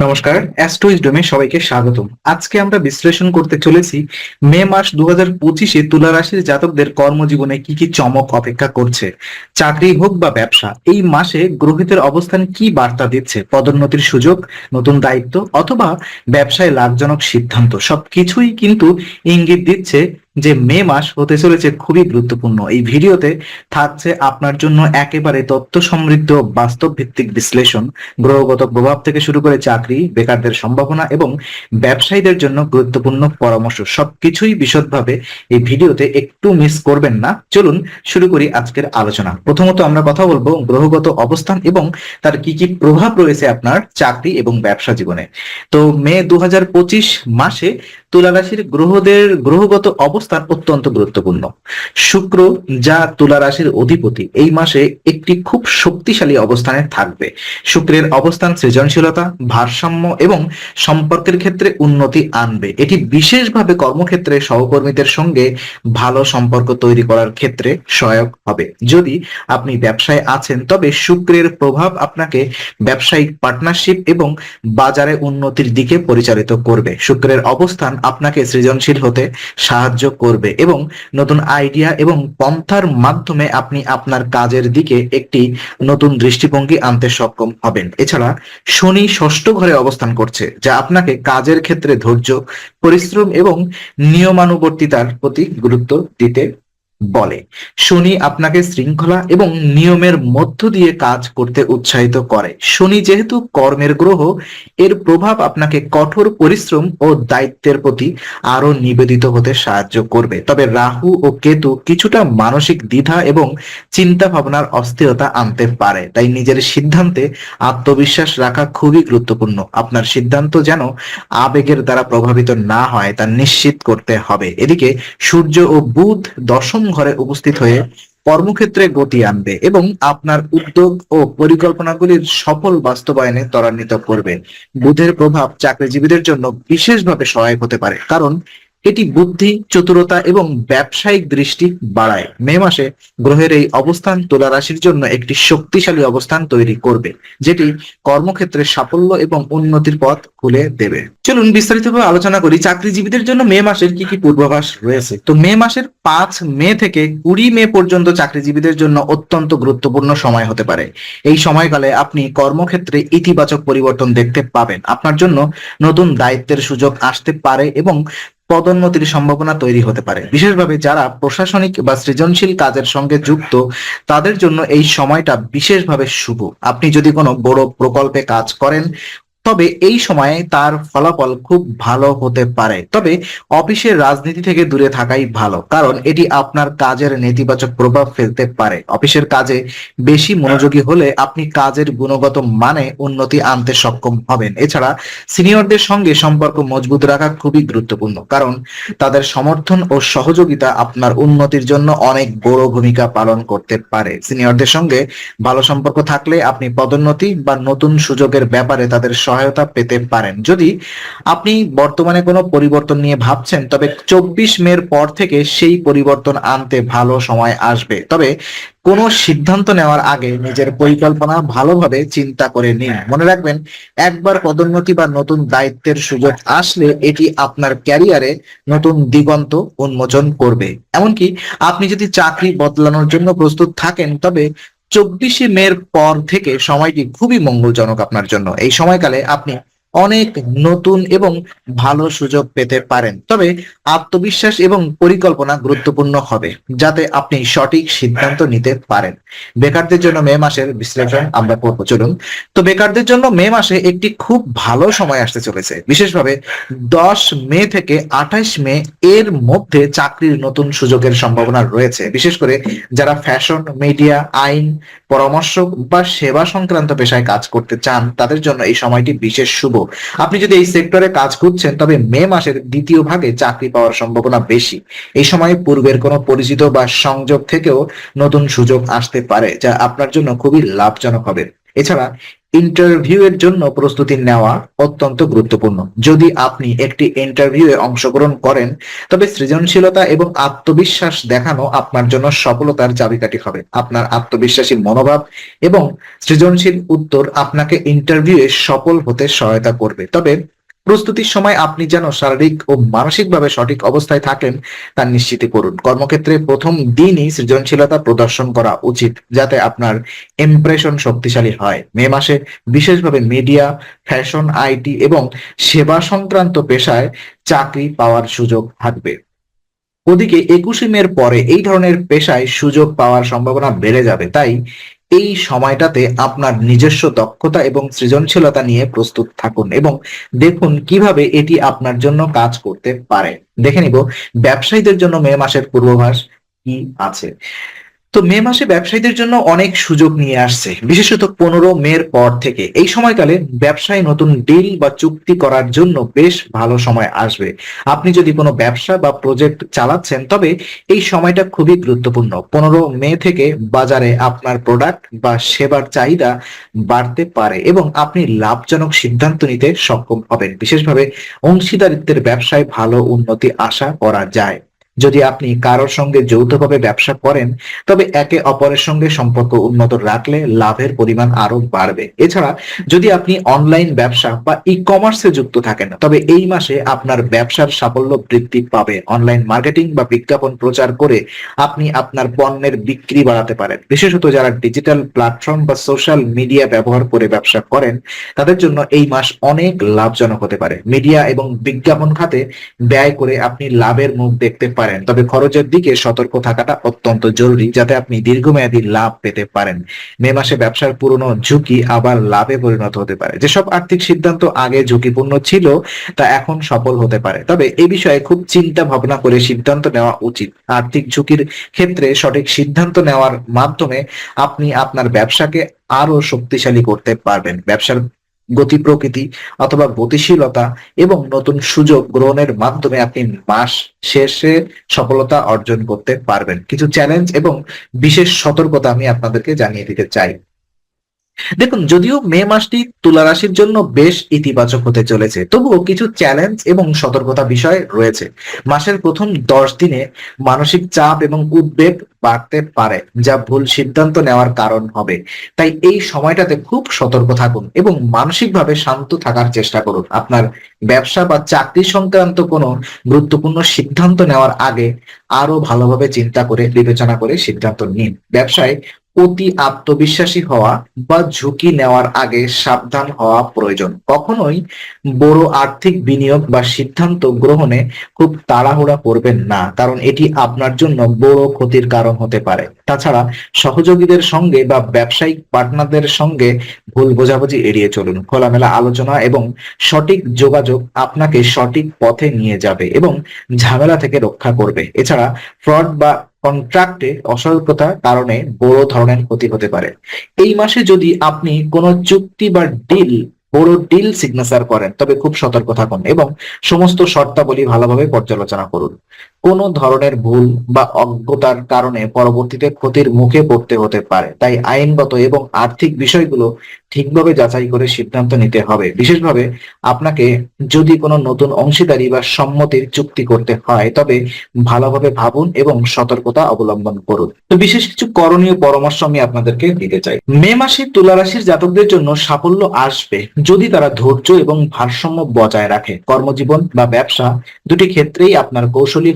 নমস্কার অ্যাস্ট্রোইজ ডোমে সবাইকে স্বাগতম। আজকে আমরা বিশ্লেষণ করতে চলেছি মে মাস দু হাজার পঁচিশে তুলা রাশির জাতকদের কর্মজীবনে কি কি চমক অপেক্ষা করছে, চাকরি হোক বা ব্যবসা, এই মাসে গ্রহিতের অবস্থান কি বার্তা দিচ্ছে, পদোন্নতির সুযোগ, নতুন দায়িত্ব অথবা ব্যবসায় লাভজনক সিদ্ধান্ত, সবকিছুই কিন্তু ইঙ্গিত দিচ্ছে যে মে মাস হতে চলেছে খুবই গুরুত্বপূর্ণ। এই ভিডিওতে থাকছে আপনার জন্য একেবারে তথ্য সমৃদ্ধ বাস্তব ভিত্তিক বিশ্লেষণ, গ্রহগত প্রভাব থেকে শুরু করে চাকরি, বেকারদের সম্ভাবনা এবং ব্যবসায়ীদের জন্য গুরুত্বপূর্ণ পরামর্শ। সবকিছুই বিশদভাবে এই ভিডিওতে একটু মিস করবেন না। চলুন শুরু করি আজকের আলোচনা। প্রথমত আমরা কথা বলব গ্রহগত অবস্থান এবং তার কি কি প্রভাব রয়েছে আপনার চাকরি এবং ব্যবসা জীবনে। তো মে দু হাজার পঁচিশ মাসে তুলা রাশির গ্রহদের গ্রহগত অবস্থান অত্যন্ত গুরুত্বপূর্ণ। শুক্র যা তুলা রাশির অধিপতি, এই মাসে একটি খুব শক্তিশালী অবস্থানে থাকবে। শুক্রের অবস্থান সৃজনশীলতা, ভারসাম্য এবং সম্পর্কের ক্ষেত্রে উন্নতি আনবে। এটি বিশেষভাবে কর্মক্ষেত্রে সহকর্মীদের সঙ্গে ভালো সম্পর্ক তৈরি করার ক্ষেত্রে সহায়ক হবে। যদি আপনি ব্যবসায় আছেন, তবে শুক্রের প্রভাব আপনাকে ব্যবসায়িক পার্টনারশিপ এবং বাজারে উন্নতির দিকে পরিচালিত করবে। শুক্রের অবস্থান আপনাকে সৃজনশীল হতে সাহায্য করবে এবং নতুন আইডিয়া এবং পন্থার মাধ্যমে আপনি আপনার কাজের দিকে একটি নতুন দৃষ্টিভঙ্গি আনতে সক্ষম হবেন। এছাড়া শনি ষষ্ঠ ঘরে অবস্থান করছে, যা আপনাকে কাজের ক্ষেত্রে ধৈর্য, পরিশ্রম এবং নিয়মানুবর্তিতার প্রতি গুরুত্ব দিতে বলে। শনি আপনাকে শৃঙ্খলা এবং নিয়মের মধ্য দিয়ে কাজ করতে উৎসাহিত করে। শনি যেহেতু কর্মের গ্রহ, এর প্রভাব আপনাকে কঠোর পরিশ্রম ও দায়িত্বের প্রতি আরও নিবেদিত হতে সাহায্য করবে। তবে রাহু ও কেতু কিছুটা মানসিক দ্বিধা এবং চিন্তা ভাবনার অস্থিরতা আনতে পারে। তাই নিজের সিদ্ধান্তে আত্মবিশ্বাস রাখা খুবই গুরুত্বপূর্ণ। আপনার সিদ্ধান্ত যেন আবেগের দ্বারা প্রভাবিত না হয়, তা নিশ্চিত করতে হবে। এদিকে সূর্য ও বুধ দশম ঘরে উপস্থিত হয়ে কর্মক্ষেত্রে গতি আনবে এবং আপনার উদ্যোগ ও পরিকল্পনাগুলির সফল বাস্তবায়নে ত্বরান্বিত করবে। বুধের প্রভাব চাকরিজীবীদের জন্য বিশেষভাবে সহায়ক হতে পারে, কারণ এটি বুদ্ধি, চতুরতা এবং ব্যবসায়িক দৃষ্টি বাড়ায়। মে মাসে গ্রহের এই অবস্থান তুলা রাশির জন্য একটি শক্তিশালী অবস্থান তৈরি করবে, যেটি কর্মক্ষেত্রে সাফল্য এবং উন্নতির পথ খুলে দেবে। চলুন বিস্তারিতভাবে আলোচনা করি, চাকরিজীবীদের জন্য মে মাসের কি কি পূর্বাভাস রয়েছে? তো মে মাসের পাঁচ মে থেকে কুড়ি মে পর্যন্ত চাকরিজীবীদের জন্য অত্যন্ত গুরুত্বপূর্ণ সময় হতে পারে। এই সময়কালে আপনি কর্মক্ষেত্রে ইতিবাচক পরিবর্তন দেখতে পাবেন। আপনার জন্য নতুন দায়িত্বের সুযোগ আসতে পারে এবং পদোন্নতির সম্ভাবনা তৈরি হতে পারে। বিশেষভাবে যারা প্রশাসনিক বা সৃজনশীল কাজের সঙ্গে যুক্ত, তাদের জন্য এই সময়টা বিশেষভাবে শুভ। আপনি যদি কোনো বড় প্রকল্পে কাজ করেন তবে এই সময়ে তার ফলাফল খুব ভালো হতে পারে। তবে অফিসের রাজনীতি থেকে দূরে থাকাই ভালো, কারণ এটি আপনার কাজের নেতিবাচক প্রভাব ফেলতে পারে। অফিসের কাজে বেশি মনোযোগী হলে আপনি কাজের গুণগত মানে উন্নতি আনতে সক্ষম হবেন। এছাড়া সিনিয়রদের সঙ্গে সম্পর্ক মজবুত রাখা খুবই গুরুত্বপূর্ণ, কারণ তাদের সমর্থন ও সহযোগিতা আপনার উন্নতির জন্য অনেক বড় ভূমিকা পালন করতে পারে। সিনিয়রদের সঙ্গে ভালো সম্পর্ক থাকলে আপনি পদোন্নতি বা নতুন সুযোগের ব্যাপারে তাদের সহায়তা পেতে পারেন। যদি আপনি বর্তমানে কোনো পরিবর্তন নিয়ে ভাবছেন তবে চব্বিশ মের পর থেকে সেই পরিবর্তন আনতে ভালো সময় আসবে। তবে কোনো সিদ্ধান্ত নেওয়ার আগে নিজের পরিকল্পনা ভালোভাবে চিন্তা করে নিন। মনে রাখবেন একবার পদোন্নতি বা নতুন দায়িত্বের সুযোগ আসলে এটি আপনার ক্যারিয়ারে নতুন দিগন্ত উন্মোচন করবে। এমনকি আপনি যদি চাকরি বদলানোর জন্য প্রস্তুত থাকেন তবে চব্বিশে মের পর থেকে সময়টি খুবই মঙ্গলজনক আপনার জন্য। এই সময়কালে আপনি অনেক নতুন এবং ভালো সুযোগ পেতে পারেন। তবে আত্মবিশ্বাস এবং পরিকল্পনা গুরুত্বপূর্ণ হবে, যাতে আপনি সঠিক সিদ্ধান্ত নিতে পারেন। বেকারদের জন্য মে মাসের বিশ্লেষণ আমরা করব, চলুন। তো বেকারদের জন্য মে মাসে একটি খুব ভালো সময় আসতে চলেছে। বিশেষভাবে দশ মে থেকে আঠাশ মে এর মধ্যে চাকরির নতুন সুযোগের সম্ভাবনা রয়েছে। বিশেষ করে যারা ফ্যাশন, মিডিয়া, আইন পরামর্শ বা সেবা সংক্রান্ত পেশায় কাজ করতে চান, তাদের জন্য এই সময়টি বিশেষ শুভ। আপনি যদি এই সেক্টরে কাজ করছেন, তবে মে মাসের দ্বিতীয় ভাগে চাকরি পাওয়ার সম্ভাবনা বেশি। এই সময় পূর্বের কোনো পরিচিত বা সংযোগ থেকেও নতুন সুযোগ আসতে পারে, যা আপনার জন্য খুবই লাভজনক হবে। এছাড়া ইন্টারভিউ এর জন্য প্রস্তুতি নেওয়া অত্যন্ত গুরুত্বপূর্ণ। যদি আপনি একটি ইন্টারভিউয়ে অংশগ্রহণ করেন, তবে সৃজনশীলতা এবং আত্মবিশ্বাস দেখানো আপনার জন্য সফলতার চাবিকাঠি হবে। আপনার আত্মবিশ্বাসী মনোভাব এবং সৃজনশীল উত্তর আপনাকে ইন্টারভিউয়ে সফল হতে সহায়তা করবে। তবে প্রস্তুতির সময় আপনি যেন শারীরিক ও মানসিকভাবে সঠিক অবস্থায় থাকেন, তা নিশ্চিত করুন। কর্মক্ষেত্রে প্রথম দিনই সৃজনশীলতা প্রদর্শন করা উচিত, যাতে আপনার ইমপ্রেশন শক্তিশালী হয়। মে মাসে বিশেষভাবে মিডিয়া ফ্যাশন আইটি এবং সেবা সংক্রান্ত পেশায় চাকরি পাওয়ার সুযোগ থাকবে। ওদিকে একুশে মের পরে এই ধরনের পেশায় সুযোগ পাওয়ার সম্ভাবনা বেড়ে যাবে, তাই এই সময়টাতে আপনার নিজস্ব দক্ষতা এবং সৃজনশীলতা নিয়ে প্রস্তুত থাকুন এবং দেখুন কীভাবে এটি আপনার জন্য কাজ করতে পারে। দেখে নিব, ব্যবসায়ীদের জন্য মে মাসের পূর্বাভাস কি আছে। তো মে মাসে ব্যবসায়ীদের জন্য অনেক সুযোগ নিয়ে আসছে, বিশেষত পনেরো মের পর থেকে। এই সময়কালে ব্যবসায় নতুন ডিল বা চুক্তি করার জন্য বেশ ভালো সময় আসবে। আপনি যদি কোনো ব্যবসা বা প্রজেক্ট চালাচ্ছেন, তবে এই সময়টা খুবই গুরুত্বপূর্ণ। পনেরো মে থেকে বাজারে আপনার প্রোডাক্ট বা সেবার চাহিদা বাড়তে পারে এবং আপনি লাভজনক সিদ্ধান্ত নিতে সক্ষম হবেন। বিশেষভাবে অংশীদারিত্বের ব্যবসায় ভালো উন্নতি আশা করা যায়। যদি আপনি কারোর সঙ্গে যৌথভাবে ব্যবসা করেন, তবে একে অপরের সঙ্গে সম্পর্ক উন্নত রাখলে লাভের পরিমাণ আরও বাড়বে। এছাড়া যদি আপনি অনলাইন ব্যবসা বা ই কমার্সে যুক্ত থাকেন, তবে এই মাসে আপনার ব্যবসার সাফল্য বৃদ্ধি পাবে। অনলাইন মার্কেটিং বা বিজ্ঞাপন প্রচার করে আপনি আপনার পণ্যের বিক্রি বাড়াতে পারেন। বিশেষত যারা ডিজিটাল প্ল্যাটফর্ম বা সোশ্যাল মিডিয়া ব্যবহার করে ব্যবসা করেন, তাদের জন্য এই মাস অনেক লাভজনক হতে পারে। মিডিয়া এবং বিজ্ঞাপন খাতে ব্যয় করে আপনি লাভের মুখ দেখতে পারেন। তবে খরচের দিকে সতর্ক থাকাটা অত্যন্ত জরুরি যাতে আপনি দীর্ঘমেয়াদী লাভ পেতে পারেন। মে মাসে ব্যবসার পুরনো ঝুঁকি আবার লাভে পরিণত হতে পারে। যেসব আর্থিক সিদ্ধান্ত আগে ঝুঁকিপূর্ণ ছিল, তা এখন সফল হতে পারে। তবে এ বিষয়ে খুব চিন্তা ভাবনা করে সিদ্ধান্ত নেওয়া উচিত। আর্থিক ঝুঁকির ক্ষেত্রে সঠিক সিদ্ধান্ত নেওয়ার মাধ্যমে আপনি আপনার ব্যবসাকে আরও শক্তিশালী করতে পারবেন। ব্যবসার গতি প্রকৃতি অথবা গতিশীলতা এবং নতুন সুযোগ গ্রহণের মাধ্যমে আপনি মাস শেষে সফলতা অর্জন করতে পারবেন। কিছু চ্যালেঞ্জ এবং বিশেষ সতর্কতা আমি আপনাদেরকে জানিয়ে দিতে চাই। দেখুন, যদিও মে মাসটি তুলা রাশির জন্য বেশ ইতিবাচক হতে চলেছে, তবুও কিছু চ্যালেঞ্জ এবং সতর্কতা বিষয় রয়েছে। মাসের প্রথম দশ দিনে মানসিক চাপ এবং উদ্বেগ বাড়তে পারে, যা ভুল সিদ্ধান্ত নেওয়ার কারণ হবে। তাই এই সময়টাতে খুব সতর্ক থাকুন এবং মানসিকভাবে শান্ত থাকার চেষ্টা করুন। আপনার ব্যবসা বা চাকরি সংক্রান্ত কোনো গুরুত্বপূর্ণ সিদ্ধান্ত নেওয়ার আগে আরও ভালোভাবে চিন্তা করে, বিবেচনা করে সিদ্ধান্ত নিন। ব্যবসায় অতি আত্মবিশ্বাসী হওয়া বা ঝুঁকি নেওয়ার আগে সাবধান হওয়া প্রয়োজন। কখনোই বড় আর্থিক বিনিয়োগ বা সিদ্ধান্ত গ্রহণে খুব তাড়াহুড়া করবেন না, কারণ এটি আপনার জন্য বড় ক্ষতির কারণ হতে পারে। তাছাড়া সহযোগীদের সঙ্গে বা ব্যবসায়িক পার্টনারদের সঙ্গে ভুল বোঝাবুঝি এড়িয়ে চলুন। খোলামেলা আলোচনা এবং সঠিক যোগাযোগ আপনাকে সঠিক পথে নিয়ে যাবে এবং ঝামেলা থেকে রক্ষা করবে। এছাড়া ফ্রড বা কন্ট্রাক্টে অসতর্কতার কারণে বড় ধরনের ক্ষতি হতে পারে। এই মাসে যদি আপনি কোনো চুক্তি বা ডিল বড় ডিল সিগনেচার করেন, তবে খুব সতর্ক থাকুন এবং সমস্ত শর্তাবলী ভালোভাবে পর্যালোচনা করুন। কোনো ধরনের ভুল বা অজ্ঞতার কারণে পরবর্তীতে ক্ষতির মুখে পড়তে হতে পারে। তাই আইনগত এবং আর্থিক বিষয়গুলো ঠিকভাবে যাচাই করে সিদ্ধান্ত নিতে হবে। বিশেষভাবে আপনাকে যদি কোনো নতুন অংশীদারি বা সম্মতির চুক্তি করতে হয়, তবে ভালোভাবে ভাবুন এবং সতর্কতা অবলম্বন করুন। তো বিশেষ কিছু করণীয় পরামর্শ আমি আপনাদেরকে দিতে চাই। মে মাসে তুলা রাশির জাতকদের জন্য সাফল্য আসবে যদি তারা ধৈর্য এবং ভারসাম্য বজায় রাখে। কর্মজীবন বা ব্যবসা দুটি ক্ষেত্রেই আপনার কৌশলী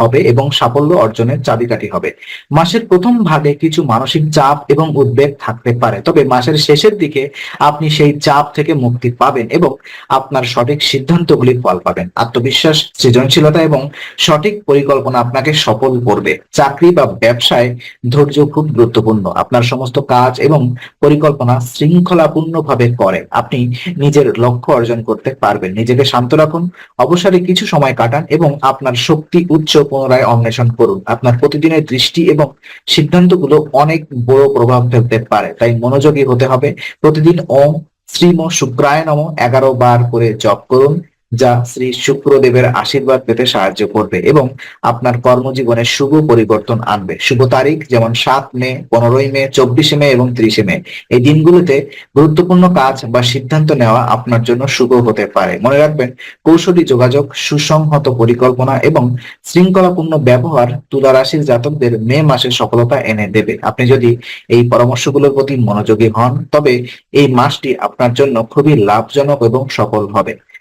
হবে এবং সাফল্য অর্জনের চাবিকাঠি হবে। মাসের প্রথম ভাগে কিছু মানসিক চাপ এবং উদ্বেগ থাকতে পারে। তবে মাসের শেষের দিকে আপনি সেই চাপ থেকে মুক্তি পাবেন এবং আপনার সঠিক সিদ্ধান্তগুলির ফল পাবেন। আত্মবিশ্বাস, সৃজনশীলতা এবং সঠিক পরিকল্পনা আপনাকে সফল করবে। চাকরি বা ব্যবসায় ধৈর্য খুব গুরুত্বপূর্ণ। আপনার সমস্ত কাজ এবং পরিকল্পনা শৃঙ্খলাপূর্ণভাবে করে। আপনি নিজের লক্ষ্য অর্জন করতে পারবেন। নিজেকে শান্ত রাখুন, অবসরে কিছু সময় কাটান এবং আপনার শক্তি উচ্চ পুনরায় অন্বেষণ করুন। আপনার প্রতিদিনের দৃষ্টি এবং সিদ্ধান্তগুলো অনেক বড় প্রভাব ফেলতে পারে। তাই মনোযোগী হতে হবে। প্রতিদিন ওম শ্রীম শুক্রায় নম। এগারো বার করে জপ করুন। যা শ্রী শুক্রদেবের আশীর্বাদ পেতে সাহায্য করবে এবং আপনার কর্মজীবনে শুভ পরিবর্তন আনবে। শুভ তারিখ যেমন সাত মে, পনেরোই মে, চব্বিশে মে এবং ত্রিশে মে। এই দিনগুলোতে গুরুত্বপূর্ণ কাজ বা সিদ্ধান্ত নেওয়া আপনার জন্য শুভ হতে পারে। মনে রাখবেন, কৌশলী যোগাযোগ, সুসংহত পরিকল্পনা এবং শৃঙ্খলাপূর্ণ ব্যবহার তুলা রাশির জাতকদের মে মাসে সফলতা এনে দেবে। আপনি যদি এই পরামর্শগুলোর প্রতি মনোযোগী হন, তবে এই মাসটি আপনার জন্য খুবই লাভজনক এবং সফল হবে।